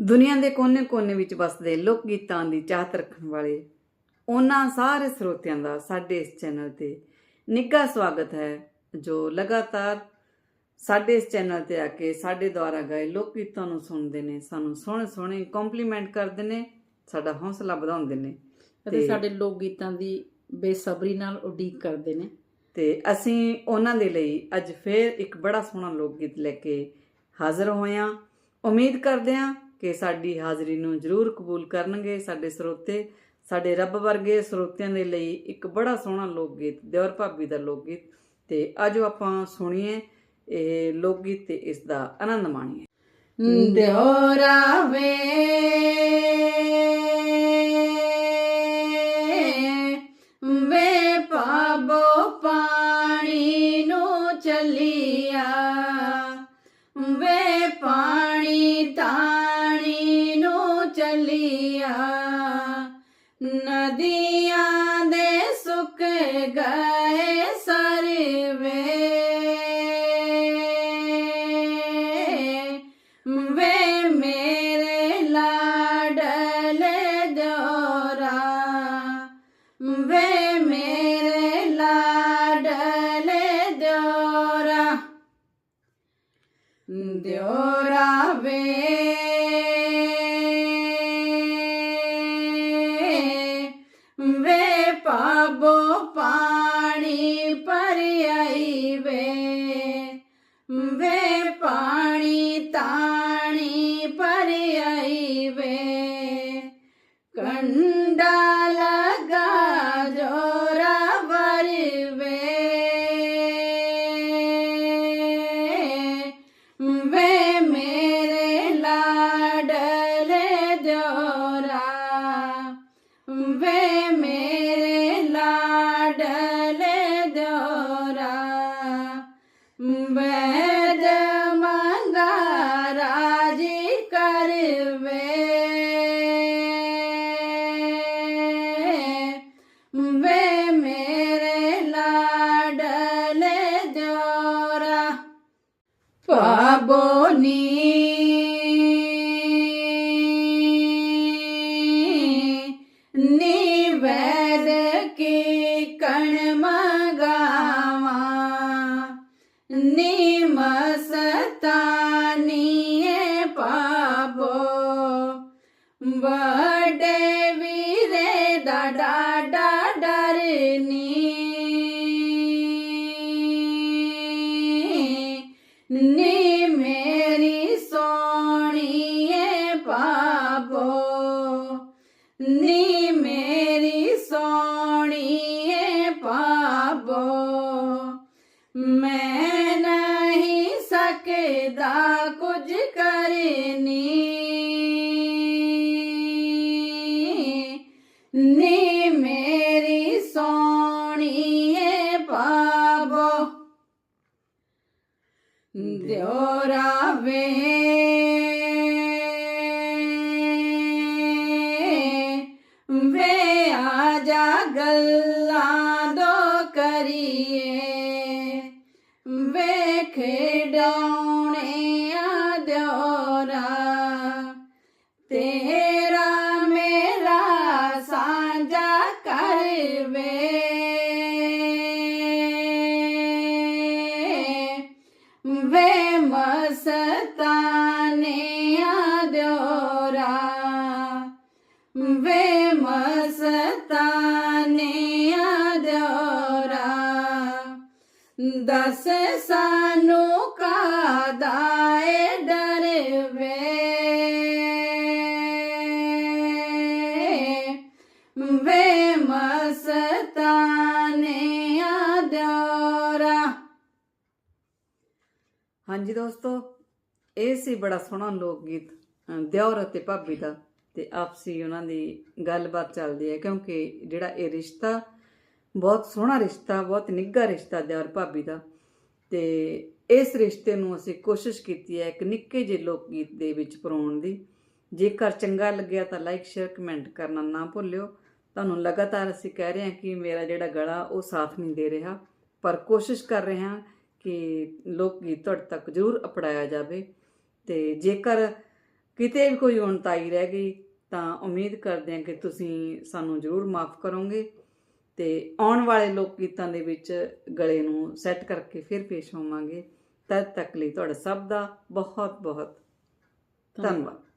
ਦੁਨੀਆ ਦੇ ਕੋਨੇ-ਕੋਨੇ ਵਿੱਚ ਵਸਦੇ ਲੋਕ ਗੀਤਾਂ ਦੀ ਚਾਹਤ ਰੱਖਣ ਵਾਲੇ ਉਹਨਾਂ ਸਾਰੇ ਸਰੋਤਿਆਂ ਦਾ ਸਾਡੇ ਇਸ ਚੈਨਲ ਤੇ ਨਿੱਘਾ ਸਵਾਗਤ ਹੈ ਜੋ ਲਗਾਤਾਰ ਸਾਡੇ ਇਸ ਚੈਨਲ ਤੇ ਆ ਕੇ ਸਾਡੇ ਦੁਆਰਾ ਗਾਏ ਲੋਕ ਗੀਤਾਂ ਨੂੰ ਸੁਣਦੇ ਨੇ ਸਾਨੂੰ ਸੋਹਣੇ ਸੋਹਣੇ ਕੰਪਲੀਮੈਂਟ ਕਰਦੇ ਨੇ ਸਾਡਾ ਹੌਸਲਾ ਵਧਾਉਂਦੇ ਨੇ ਅਤੇ ਤੇ- ਸਾਡੇ ਲੋਕ ਗੀਤਾਂ ਦੀ ਬੇਸਬਰੀ ਨਾਲ ਉਡੀਕ ਕਰਦੇ ਨੇ। ਤੇ ਅਸੀਂ ਉਹਨਾਂ ਦੇ ਲਈ ਅੱਜ ਫੇਰ ਇੱਕ ਬੜਾ ਸੋਹਣਾ ਲੋਕ ਗੀਤ ਲੈ ਕੇ ਹਾਜ਼ਰ ਹੋਏ ਹਾਂ। ਉਮੀਦ ਕਰਦੇ ਹਾਂ ਕਿ ਸਾਡੀ ਹਾਜ਼ਰੀ ਨੂੰ ਜ਼ਰੂਰ ਕਬੂਲ ਕਰਨਗੇ ਸਾਡੇ ਸਰੋਤੇ, ਸਾਡੇ ਰੱਬ ਵਰਗੇ ਸਰੋਤਿਆਂ ਦੇ ਲਈ ਇੱਕ ਬੜਾ ਸੋਹਣਾ ਲੋਕ ਗੀਤ ਦਿਓਰ ਭਾਬੀ ਦਾ ਲੋਕ ਗੀਤ ਤੇ ਆਜੋ ਆਪਾਂ ਸੁਣੀਏ ਇਹ ਲੋਕ ਗੀਤ ਤੇ ਇਸ ਦਾ ਆਨੰਦ ਮਾਣੀਏ। ਦਿਓਰਾ ਵੇ ਦਿਓਰਾ ਵੇ ਵੇ ਪਾਬੋ ਪਾਣੀ ਭਰਿਆਈ ਵੇ ਵੇ ਪਾਣੀ ਤਾਣੀ ਭਰਿਆਈ ਵੇ ਕੰਡਾ ਨਿਮਸਤਾਨੀਏ ਪਾਬੋ ਬੜੇ ਵੀਰੇ ਦਾ ਡਾਡਾ ਸਕਦਾ ਕੁਝ ਕਰਨੀ। ਨੀ ਮੇਰੀ ਸੋਣੀਏ ਪਾਬੋ ਦਿਓਰਾ ਵੇ ਵੇ ਆ ਜਾ ਗੱਲਾਂ ਦੋ ਕਰੀਏ। ਵੇ ਖੇਡਾਉਣੇ ਵੇ ਮਸਤਾਨੇ ਆ ਦਿਓਰਾ ਵੇ ਮਸਤਾਨੇ ਆ ਦਿਓਰਾ ਦਸ ਹਾਂਜੀ ਦੋਸਤੋ, ਇਹ ਸੀ ਬੜਾ ਸੋਹਣਾ ਲੋਕ ਗੀਤ ਦਿਓਰ ਅਤੇ ਭਾਬੀ ਦਾ ਤੇ ਆਪਸੀ ਉਹਨਾਂ ਦੀ ਗੱਲਬਾਤ ਚੱਲਦੀ ਹੈ ਕਿਉਂਕਿ ਜਿਹੜਾ ਇਹ ਰਿਸ਼ਤਾ, ਬਹੁਤ ਸੋਹਣਾ ਰਿਸ਼ਤਾ, ਬਹੁਤ ਨਿੱਘਾ ਰਿਸ਼ਤਾ ਦਿਓਰ ਭਾਬੀ ਦਾ ਤੇ ਇਸ ਰਿਸ਼ਤੇ ਨੂੰ ਅਸੀਂ ਕੋਸ਼ਿਸ਼ ਕੀਤੀ ਹੈ ਇੱਕ ਨਿੱਕੇ ਜਿਹੇ ਲੋਕ ਗੀਤ ਦੇ ਵਿੱਚ ਪਰੋਣ ਦੀ। ਜੇਕਰ ਚੰਗਾ ਲੱਗਿਆ ਤਾਂ ਲਾਈਕ ਸ਼ੇਅਰ ਕਮੈਂਟ ਕਰਨਾ ਨਾ ਭੁੱਲਿਓ। ਤੁਹਾਨੂੰ ਲਗਾਤਾਰ ਅਸੀਂ ਕਹਿ ਰਹੇ ਹਾਂ ਕਿ ਮੇਰਾ ਜਿਹੜਾ ਗਲਾ ਉਹ ਸਾਥ ਨਹੀਂ ਦੇ ਰਿਹਾ, ਪਰ ਕੋਸ਼ਿਸ਼ ਕਰ ਰਹੇ ਹਾਂ ਕਿ ਲੋਕ ਗੀਤ ਤੁਹਾਡੇ ਤੱਕ ਜ਼ਰੂਰ ਅਪਣਾਇਆ ਜਾਵੇ। ਤੇ ਜੇਕਰ ਕਿਤੇ ਵੀ ਕੋਈ ਉਣਤਾਈ ਰਹਿ ਗਈ, ਤਾਂ ਉਮੀਦ ਕਰਦੇ ਹਾਂ ਕਿ ਤੁਸੀਂ ਸਾਨੂੰ ਜ਼ਰੂਰ ਮਾਫ ਕਰੋਗੇ ਤੇ ਆਉਣ ਵਾਲੇ ਲੋਕ ਗੀਤਾਂ ਦੇ ਵਿੱਚ ਗਲੇ ਨੂੰ ਸੈੱਟ ਕਰਕੇ ਫਿਰ ਪੇਸ਼ ਹੋਵਾਂਗੇ। ਤਦ ਤੱਕ ਲਈ ਤੁਹਾਡਾ ਸਭ ਦਾ ਬਹੁਤ ਬਹੁਤ ਧੰਨਵਾਦ।